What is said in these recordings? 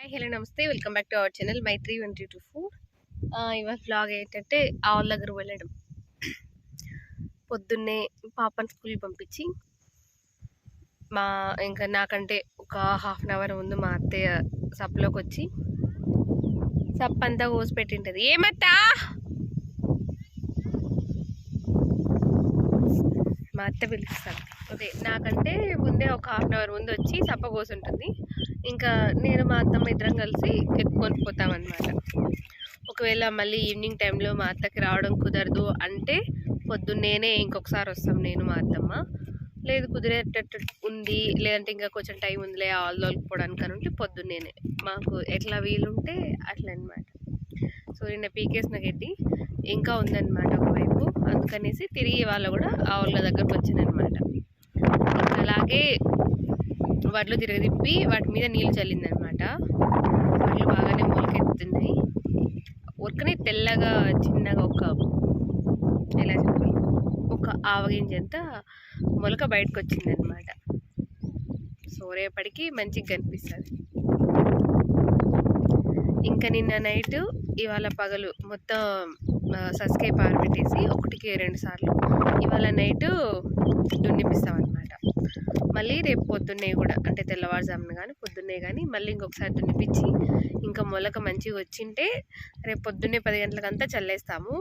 Hi hello namaste. Welcome back to our channel my three one three two four. ఇవాళ blog ఏంటంటే ఆవుల దగ్గర వెళ్ళడం. పొద్దున్నే పాపని స్కూల్కి పంపించి మా ఇంకా నాకంటే ఒక హాఫ్ అన్ అవర్ ముందు మా అత్తయ్య సప్లోకి వచ్చి సప్ అంతా కోసి పెట్టింటది. ఏమత్తా? మా అత్త పిలుస్తుంది. అదే నాకంటే ముందే ఒక హాఫ్ అన్ అవర్ ముందు వచ్చి చప్పబోసుంటుంది ఉంటుంది ఇంకా నేను మా అత్తమ్మ ఇద్దరం కలిసి ఎత్తుకొని పోతామన్నమాట ఒకవేళ మళ్ళీ ఈవినింగ్ టైంలో మా అత్తకి రావడం కుదరదు అంటే పొద్దున్నేనే ఇంకొకసారి వస్తాం నేను మా అత్తమ్మ. లేదు కుదిరేటట్టు ఉంది లేదంటే ఇంకా కొంచెం టైం ఉందిలే ఆల్ తోలుకుపోవడానికి అని ఉంటే పొద్దున్నేనే. మాకు ఎట్లా వీలుంటే అట్లా అనమాట సో నిన్న పీకేసిన గడ్డి ఇంకా ఉందన్నమాట ఒకవైపు. అందుకనేసి తిరిగి వాళ్ళు కూడా ఆవుల దగ్గరకు వచ్చిందనమాట. అలాగే వడ్లు తిరగదిప్పి వాటి మీద నీళ్ళు చల్లిందనమాట. వడ్లు బాగానే మొలకెత్తున్నాయి ఉరకనే తెల్లగా చిన్నగా ఒక ఎలా చెప్పాలి? ఒక ఆవగింజంత మొలక బయటకు వచ్చిందనమాట సో రేపటికి మంచిగా కనిపిస్తుంది. ఇంకా నిన్న నైట్ ఇవాళ పగలు మొత్తం సస్కే పారబెట్టేసి ఒకటికి రెండు సార్లు ఇవాళ నైట్ దున్నిపిస్తాం అనమాట మళ్ళీ రేపు పొద్దున్నే కూడా అంటే తెల్లవారుజామున కానీ పొద్దున్నే కానీ మళ్ళీ ఇంకొకసారి దున్నిపించి ఇంకా మొలక మంచిగా వచ్చింటే రేపు పొద్దున్నే పది గంటలకంతా చల్లేస్తాము.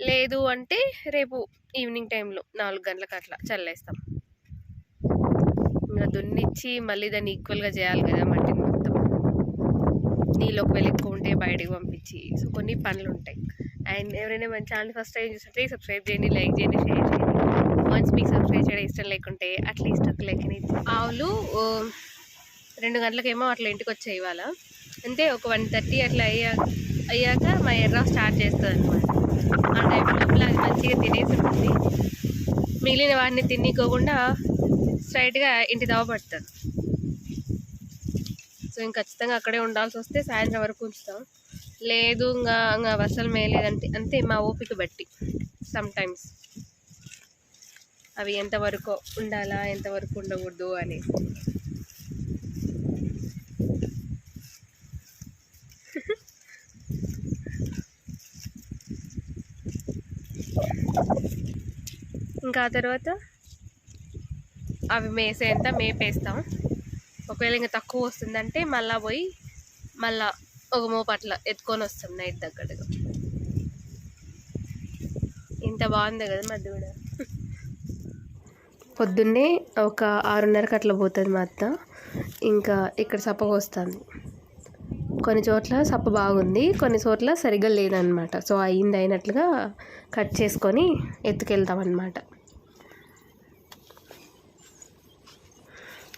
లేదు అంటే రేపు ఈవినింగ్ టైంలో నాలుగు గంటలకు అట్లా చల్లేస్తాం. ఇంకా దున్నిచ్చి మళ్ళీ దాన్ని ఈక్వల్గా చేయాలి కదా మట్టిని మొత్తం. నీళ్ళు ఒకవేళ ఎక్కువ ఉంటే బయటకు పంపించి సో కొన్ని పనులు ఉంటాయి అండ్ ఎవరైనా మన ఛానల్ ఫస్ట్ టైం చూస్తుంటే సబ్స్క్రైబ్ చేయండి లైక్ చేయండి షేర్ చేయండి. వన్స్ మీకు సబ్స్క్రైబ్ చేయడం ఇష్టం లేకుంటే అట్లీస్ట్ ఒక లైక్ని ఆవులు రెండు గంటలకేమో అట్లా ఇంటికి వచ్చాయి ఇవాళ. అంటే ఒక వన్ థర్టీ అట్లా అయ్యా అయ్యాక మా ఎర్ర స్టార్ట్ చేస్తుంది అనమాట ఆ టైం లోపల అది మంచిగా తినేసి ఉంటుంది. మిగిలిన వాడిని తిన్నికోకుండా స్ట్రైట్గా ఇంటి దావ పడుతుంది. సో ఇంక ఖచ్చితంగా అక్కడే ఉండాల్సి వస్తే సాయంత్రం వరకు ఉంచుతాం. లేదు ఇంకా ఇంకా అసలు మేలేదంటే అంతే మా ఓపిక బట్టి సమ్టైమ్స్ అవి ఎంతవరకు ఉండాలా ఎంతవరకు ఉండకూడదు అని. ఇంకా ఆ తర్వాత అవి మేసేంత మేపేస్తాం. ఒకవేళ ఇంకా తక్కువ వస్తుందంటే మళ్ళా పోయి మళ్ళా ఒక మోపట్ల ఎత్తుకొని వస్తాం నైట్ దగ్గరగా ఇంత బాగుంది కదా మా దూడ. పొద్దున్నే ఒక ఆరున్నరకు అట్లా పోతుంది మా అత్త. ఇంకా ఇక్కడ సప్ప వస్తుంది కొన్ని చోట్ల సప్ప బాగుంది కొన్ని చోట్ల సరిగ్గా లేదనమాట సో అయింది అయినట్లుగా కట్ చేసుకొని ఎత్తుకెళ్తాం అనమాట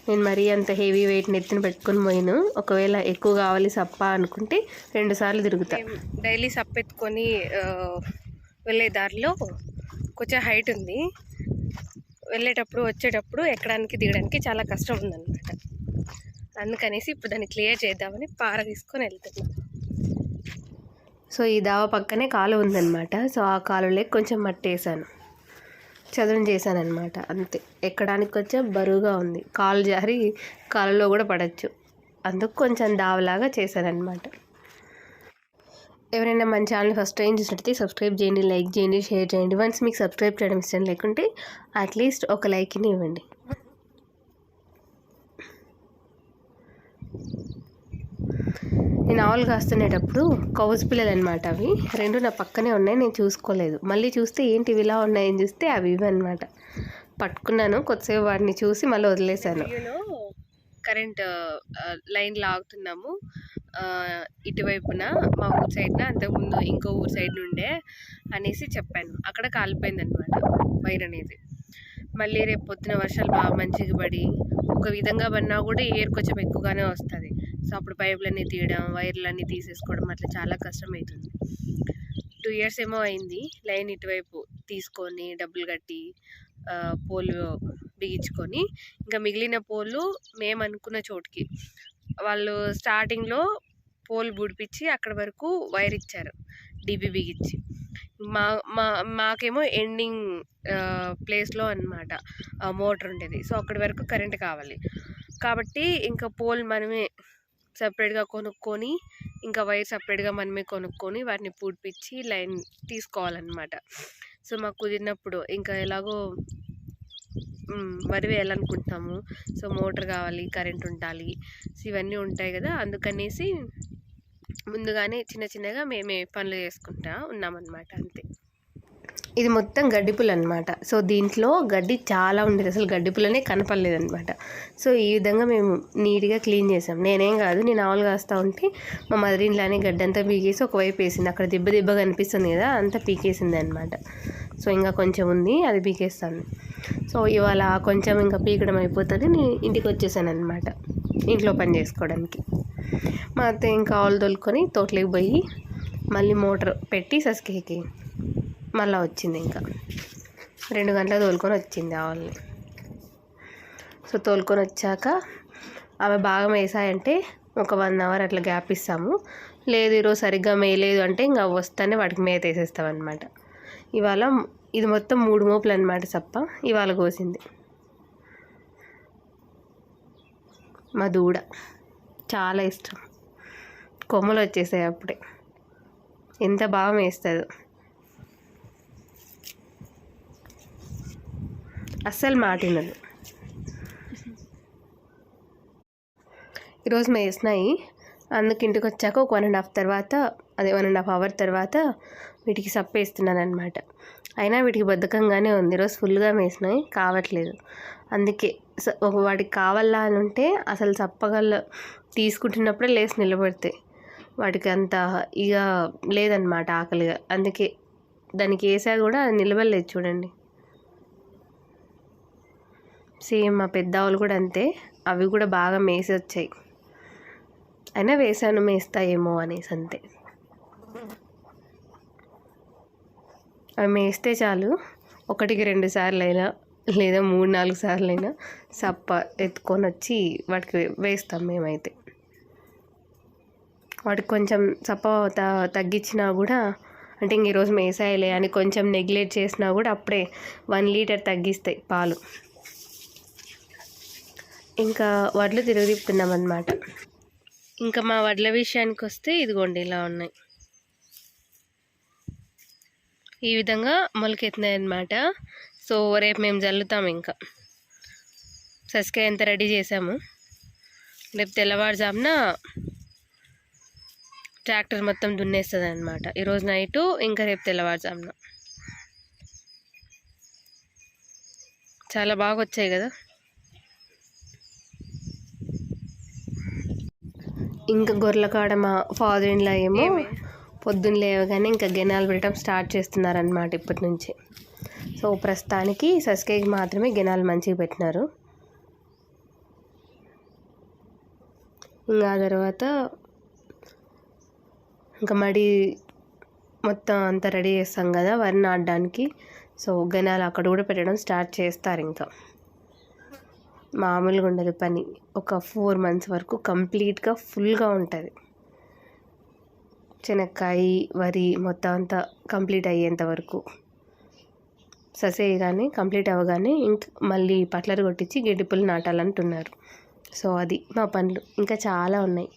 నేను మరీ అంత హెవీ వెయిట్ నెత్తిన పెట్టుకొని పోయిను. ఒకవేళ ఎక్కువ కావాలి సప్ప అనుకుంటే రెండు సార్లు తిరుగుతా. డైలీ సప్ప ఎత్తుకొని వెళ్ళే దారిలో కొంచెం హైట్ ఉంది. వెళ్ళేటప్పుడు వచ్చేటప్పుడు ఎక్కడానికి దిగడానికి చాలా కష్టం ఉందన్నమాట. అందుకనేసి ఇప్పుడు దాన్ని క్లియర్ చేద్దామని పార తీసుకొని వెళ్తున్నాం. సో ఈ దావ పక్కనే కాలువ ఉందన్నమాట. సో ఆ కాలువలోకి కొంచెం మట్టి వేసాను చదును చేశాను అనమాట అంతే. ఎక్కడానికి కొంచెం బరువుగా ఉంది. కాలు జారి కాలులో కూడా పడచ్చు. అందుకు కొంచెం దావలాగా చేశాను అనమాట ఎవరైనా మన ఛానల్ ఫస్ట్ టైం చూసినట్టయితే సబ్స్క్రైబ్ చేయండి లైక్ చేయండి షేర్ చేయండి. వన్స్ మీకు సబ్స్క్రైబ్ చేయడం ఇష్టం లేకుంటే అట్లీస్ట్ ఒక లైక్ని ఇవ్వండి. నేను ఆవులు కాస్తునేటప్పుడు కౌజు పిల్లలు అనమాట అవి. రెండు నా పక్కనే ఉన్నాయి నేను చూసుకోలేదు. మళ్ళీ చూస్తే ఏంటి ఇవి ఇలా ఉన్నాయని చూస్తే అవి ఇవి అనమాట. పట్టుకున్నాను కొద్దిసేపు వాటిని చూసి మళ్ళీ వదిలేశాను. కరెంట్ లైన్ లాగుతున్నాము. ఇటువైపున మా ఊరు సైడ్న అంతకుముందు ఇంకో ఊరు సైడ్ నుండే అనేసి చెప్పాను. అక్కడ కాలిపోయింది అనమాట వైర్ అనేది. మళ్ళీ రేపు పొద్దున వర్షాలు బాగా మంచిగా పడి ఒక విధంగా పడినా కూడా ఎయిర్ కొంచెం ఎక్కువగానే వస్తుంది. సో అప్పుడు పైపులన్నీ తీయడం వైర్లన్నీ తీసేసుకోవడం అట్లా చాలా కష్టం అవుతుంది టూ ఇయర్స్ ఏమో అయింది. లైన్ ఇటువైపు తీసుకొని డబ్బులు కట్టి పోలు బిగించుకొని ఇంకా మిగిలిన పోలు మేము అనుకున్న చోటుకి. వాళ్ళు స్టార్టింగ్లో పోల్ బుడిపించి అక్కడ వరకు వైర్ ఇచ్చారు. డీబీ బిగించి. మా మా మాకేమో ఎండింగ్ ప్లేస్లో అనమాట మోటార్ ఉండేది. సో అక్కడి వరకు కరెంట్ కావాలి. కాబట్టి ఇంకా పోల్ మనమే సపరేట్గా కొనుక్కొని ఇంకా వైర్ సపరేట్గా మనమే కొనుక్కొని వాటిని పూడిపించి లైన్ తీసుకోవాలన్నమాట. సో మాకు కుదిరినప్పుడు ఇంకా ఎలాగో మరి వరి వేయాలనుకుంటున్నాము సో మోటార్ కావాలి కరెంట్ ఉండాలి. సో ఇవన్నీ ఉంటాయి కదా అందుకనేసి ముందుగానే చిన్న చిన్నగా మేమే పనులు చేసుకుంటా ఉన్నామన్నమాట అంతే. ఇది మొత్తం గడ్డిపుల్ అనమాట సో దీంట్లో గడ్డి చాలా ఉండేది. అసలు గడ్డిపులనే కనపడలేదనమాట కనపడలేదు అనమాట సో ఈ విధంగా మేము నీట్గా క్లీన్ చేసాం. నేనేం కాదు నేను ఆవులు కాస్తా ఉంటే మా మదర్ ఇంట్లోనే గడ్డి అంతా పీకేసి ఒకవైపు వేసింది. అక్కడ దిబ్బ దిబ్బ కనిపిస్తుంది కదా అంతా పీకేసింది అనమాట సో ఇంకా కొంచెం ఉంది అది పీకేస్తాను. సో ఇవాళ కొంచెం ఇంకా పీకడం అయిపోతుంది. నేను ఇంటికి వచ్చేసాను అనమాట ఇంట్లో పని చేసుకోవడానికి. మా అత్త ఇంకా ఆవులు తోలుకొని తోటలోకి పోయి మళ్ళీ మోటార్ పెట్టి సస్కేకి మళ్ళీ వచ్చింది ఇంకా. రెండు గంటల తోలుకొని వచ్చింది ఆవుల్ని. సో తోలుకొని వచ్చాక అవి బాగా మేసాయంటే ఒక వన్ అవర్ అట్లా గ్యాప్ ఇస్తాము. లేదు ఈరోజు సరిగ్గా మేయలేదు అంటే ఇంకా అవి వస్తానే వాటికి మేత వేసేస్తాం అనమాట ఇవాళ ఇది మొత్తం మూడు మోపులు అనమాట తప్ప ఇవాళ కోసింది. మా దూడ. చాలా ఇష్టం. కొమ్మలు వచ్చేసాయి అప్పుడే. ఎంత బాగా వేస్తుందో. అస్సలు మాటినదు. ఈరోజు మేసినాయి అందుకు ఇంటికి వచ్చాక ఒక వన్ అండ్ హాఫ్ తర్వాత అదే వన్ అండ్ హాఫ్ అవర్ తర్వాత వీటికి సప్పేస్తున్నాను అనమాట అయినా వీటికి బద్ధకంగానే ఉంది. ఈరోజు ఫుల్గా మేసినాయి కావట్లేదు. అందుకే స- ఒక వాటికి కావాలా అని ఉంటే అసలు సప్పగల తీసుకుంటున్నప్పుడే లేచి నిలబడతాయి వాటికి అంత ఇక లేదనమాట ఆకలిగా. అందుకే దానికి వేసా కూడా నిలబడలేదు చూడండి. సేమ్ మా పెద్ద ఆవులు కూడా అంతే. అవి కూడా బాగా మేసి వచ్చాయి అయినా వేసాను మేస్తాయేమో అనేసి అంతే. అవి మేస్తే చాలు. ఒకటికి రెండు సార్లు అయినా లేదా మూడు నాలుగు సార్లు అయినా సప్ప ఎత్తుకొని వచ్చి వాటికి వేస్తాం మేమైతే. వాటికి కొంచెం సప్ప త- తగ్గించినా కూడా అంటే ఇంక ఈరోజు మేసాయిలే అని కొంచెం నెగ్లెక్ట్ చేసినా కూడా అప్పుడే వన్ లీటర్ తగ్గిస్తాయి పాలు. ఇంకా వడ్లు తిరుగుతిప్పుతున్నాం అనమాట ఇంకా మా వడ్ల విషయానికి వస్తే ఇదిగోండి ఇలా ఉన్నాయి. ఈ విధంగా మొలకెత్తినాయి అనమాట సో రేపు మేము జల్లుతాం ఇంకా. సస్కాయ ఎంత రెడీ చేసాము రేపు తెల్లవారుజామున ట్రాక్టర్ మొత్తం దున్నేస్తుంది అనమాట ఈరోజు నైటు ఇంకా రేపు తెల్లవారుజామున. చాలా బాగా వచ్చాయి కదా. ఇంకా గొర్రెల కాడ మా ఫాదర్ ఇన్లా ఏమో? పొద్దున్న లేవగానే ఇంకా గెనాలు పెట్టడం స్టార్ట్ చేస్తున్నారనమాట ఇప్పటి నుంచి సో ప్రస్తుతానికి సస్కేకి మాత్రమే గెనాలు మంచిగా పెట్టినారు. ఇంకా తర్వాత ఇంకా మడి మొత్తం అంతా రెడీ చేస్తాం కదా వరి నాటడానికి. సో గెనాలు అక్కడ కూడా పెట్టడం స్టార్ట్ చేస్తారు ఇంకా. మామూలుగా ఉండదు పని. ఒక ఫోర్ మంత్స్ వరకు కంప్లీట్గా ఫుల్గా ఉంటుంది. శనక్కాయ వరి మొత్తం అంతా కంప్లీట్ అయ్యేంత వరకు. ససేయగానే కానీ కంప్లీట్ అవ్వగానే ఇంక మళ్ళీ పట్లరు కొట్టించి గిడ్డిపులు నాటాలంటున్నారు. సో అది మా పనులు. ఇంకా చాలా ఉన్నాయి.